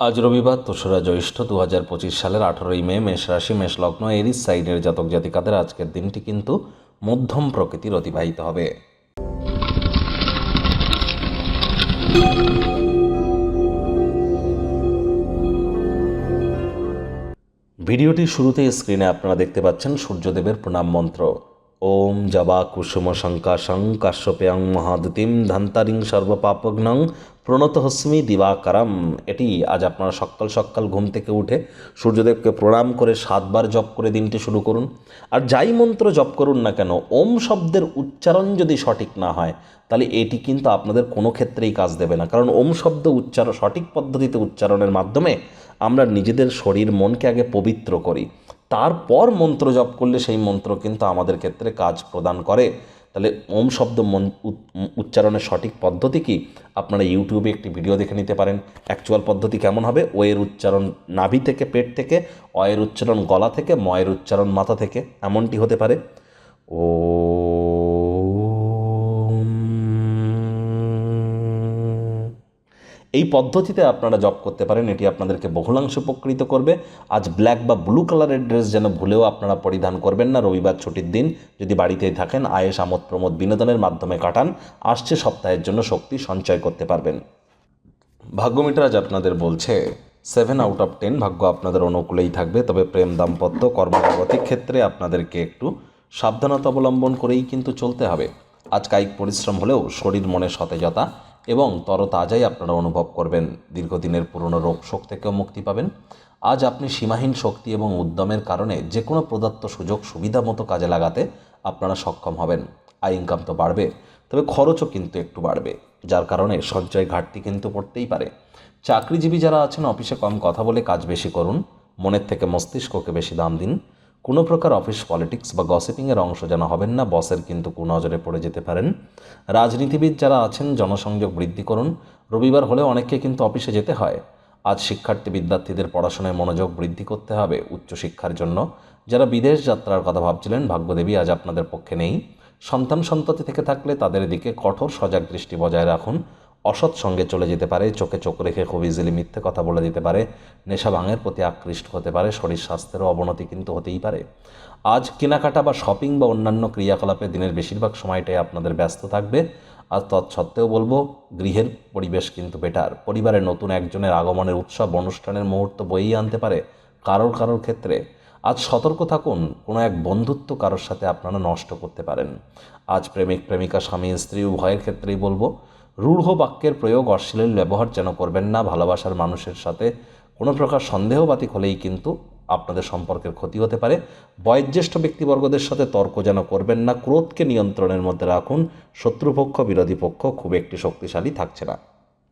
আজ রবিবার দোসরা জ্যৈষ্ঠ দু হাজার পঁচিশ সালের আঠারোই মে মেষ রাশি, মেষ লগ্ন এরিস সাইনের জাতক জাতিকাদের আজকের দিনটি কিন্তু মধ্যম প্রকৃতির অতিবাহিত হবে। ভিডিওটির শুরুতে স্ক্রিনে আপনারা দেখতে পাচ্ছেন সূর্যদেবের প্রণাম মন্ত্র। ওম জবা কুসুম শঙ্কাশং কাশ্যপেয়ং মহাদুতিম ধন্তারিং সর্বপাপগ্নং প্রণত হস্মি দিবাকারম। এটি আজ আপনারা সকাল সকাল ঘুম থেকে উঠে সূর্যদেবকে প্রণাম করে সাতবার জপ করে দিনটি শুরু করুন। আর যাই মন্ত্র জপ করুন না কেন, ওম শব্দের উচ্চারণ যদি সঠিক না হয়, তাহলে এটি কিন্তু আপনাদের কোনো ক্ষেত্রেই কাজ দেবে না। কারণ ওম শব্দ উচ্চারণ সঠিক পদ্ধতিতে উচ্চারণের মাধ্যমে আমরা নিজেদের শরীর, মনকে আগে পবিত্র করি। তারপর মন্ত্র জপ করলে সেই মন্ত্র কিন্তু আমাদের ক্ষেত্রে কাজ প্রদান করে। তাহলে ওম শব্দ মন উচ্চারণের সঠিক পদ্ধতি কি? আপনারা ইউটিউবে একটি ভিডিও দেখে নিতে পারেন অ্যাকচুয়াল পদ্ধতি কেমন হবে? ও এর উচ্চারণ নাভি থেকে পেট থেকে অয়ের উচ্চারণ গলা থেকে ময়ের উচ্চারণ মাথা থেকে, এমনটি হতে পারে। ও এই পদ্ধতিতে আপনারা জব করতে পারেন। এটি আপনাদেরকে বহুলাংশ উপকৃত করবে। আজ ব্ল্যাক বা ব্লু কালারের ড্রেস যেন ভুলেও আপনারা পরিধান করবেন না, রবিবার ছুটির দিন। যদি বাড়িতেই থাকেন আয়েস আমোদ, প্রমোদ বিনোদনের মাধ্যমে কাটান। আসছে সপ্তাহের জন্য শক্তি, সঞ্চয় করতে পারবেন। ভাগ্যমিটার আজ আপনাদের বলছে সেভেন আউট অফ টেন ভাগ্য আপনাদের অনুকূলেই থাকবে। তবে প্রেম, দাম্পত্য কর্মজগতিক ক্ষেত্রে আপনাদেরকে একটু সাবধানতা অবলম্বন করেই কিন্তু চলতে হবে। আজ কায়িক পরিশ্রম হলেও শরীর, মনে সতেজতা এবং তরতাজাই আপনারা অনুভব করবেন। দীর্ঘদিনের পুরনো রোগ শোক থেকেও মুক্তি পাবেন। আজ আপনি সীমাহীন শক্তি এবং উদ্যমের কারণে যে কোনো প্রদত্ত সুযোগ সুবিধা মতো কাজে লাগাতে আপনারা সক্ষম হবেন। আয় ইনকাম তো বাড়বে, তবে খরচও কিন্তু একটু বাড়বে, যার কারণে সঞ্চয় ঘাটতি কিন্তু পড়তেই পারে। চাকরিজীবী যারা আছেন, অফিসে কম কথা বলে কাজ বেশি করুন। মনের থেকে মস্তিষ্ককে বেশি দাম দিন। কোনো প্রকার অফিস পলিটিক্স বা গসিপিংয়ের অংশ যেন হবেন না, বসের কিন্তু কুনজরে পড়ে যেতে পারেন। রাজনীতিবিদ যারা আছেন, জনসংযোগ বৃদ্ধি করুন। রবিবার হলে অনেককে কিন্তু অফিসে যেতে হয়। আজ শিক্ষার্থী বিদ্যার্থীদের পড়াশোনায় মনোযোগ বৃদ্ধি করতে হবে উচ্চশিক্ষার জন্য। যারা বিদেশ যাত্রার কথা ভাবছিলেন, ভাগ্যদেবী আজ আপনাদের পক্ষে নেই। সন্তান সন্ততি থেকে থাকলে তাদের দিকে কঠোর সজাগ দৃষ্টি বজায় রাখুন। অসৎ সঙ্গে চলে যেতে পারে, চোখে চোখ রেখে খুব ইজিলি মিথ্যে কথা বলে দিতে পারে, নেশা ভাঙের প্রতি আকৃষ্ট হতে পারে, শরীর স্বাস্থ্যেরও অবনতি কিন্তু হতেই পারে। আজ কেনাকাটা বা শপিং বা অন্যান্য ক্রিয়াকলাপে দিনের বেশিরভাগ সময়টাই আপনাদের ব্যস্ত থাকবে। আর তৎসত্ত্বেও বলব, গৃহের পরিবেশ কিন্তু বেটার পরিবারের নতুন একজনের আগমনের উৎসব, অনুষ্ঠানের মুহূর্ত বইই আনতে পারে, কারোর কারোর ক্ষেত্রে। আজ সতর্ক থাকুন, কোনো এক বন্ধুত্ব কারোর সাথে আপনারা নষ্ট করতে পারেন। আজ প্রেমিক, প্রেমিকা, স্বামী, স্ত্রী, উভয়ের ক্ষেত্রেই বলব রূঢ় বাক্যের প্রয়োগ অশ্লীল ব্যবহার যেন করবেন না, ভালোবাসার মানুষের সাথে কোনো প্রকার সন্দেহবাতিক হলেই কিন্তু আপনাদের সম্পর্কের ক্ষতি হতে পারে। বয়োজ্যেষ্ঠ ব্যক্তিবর্গদের সাথে তর্ক যেন করবেন না, ক্রোধকে নিয়ন্ত্রণের মধ্যে রাখুন। শত্রুপক্ষ, বিরোধী পক্ষ খুব একটি শক্তিশালী থাকছে না।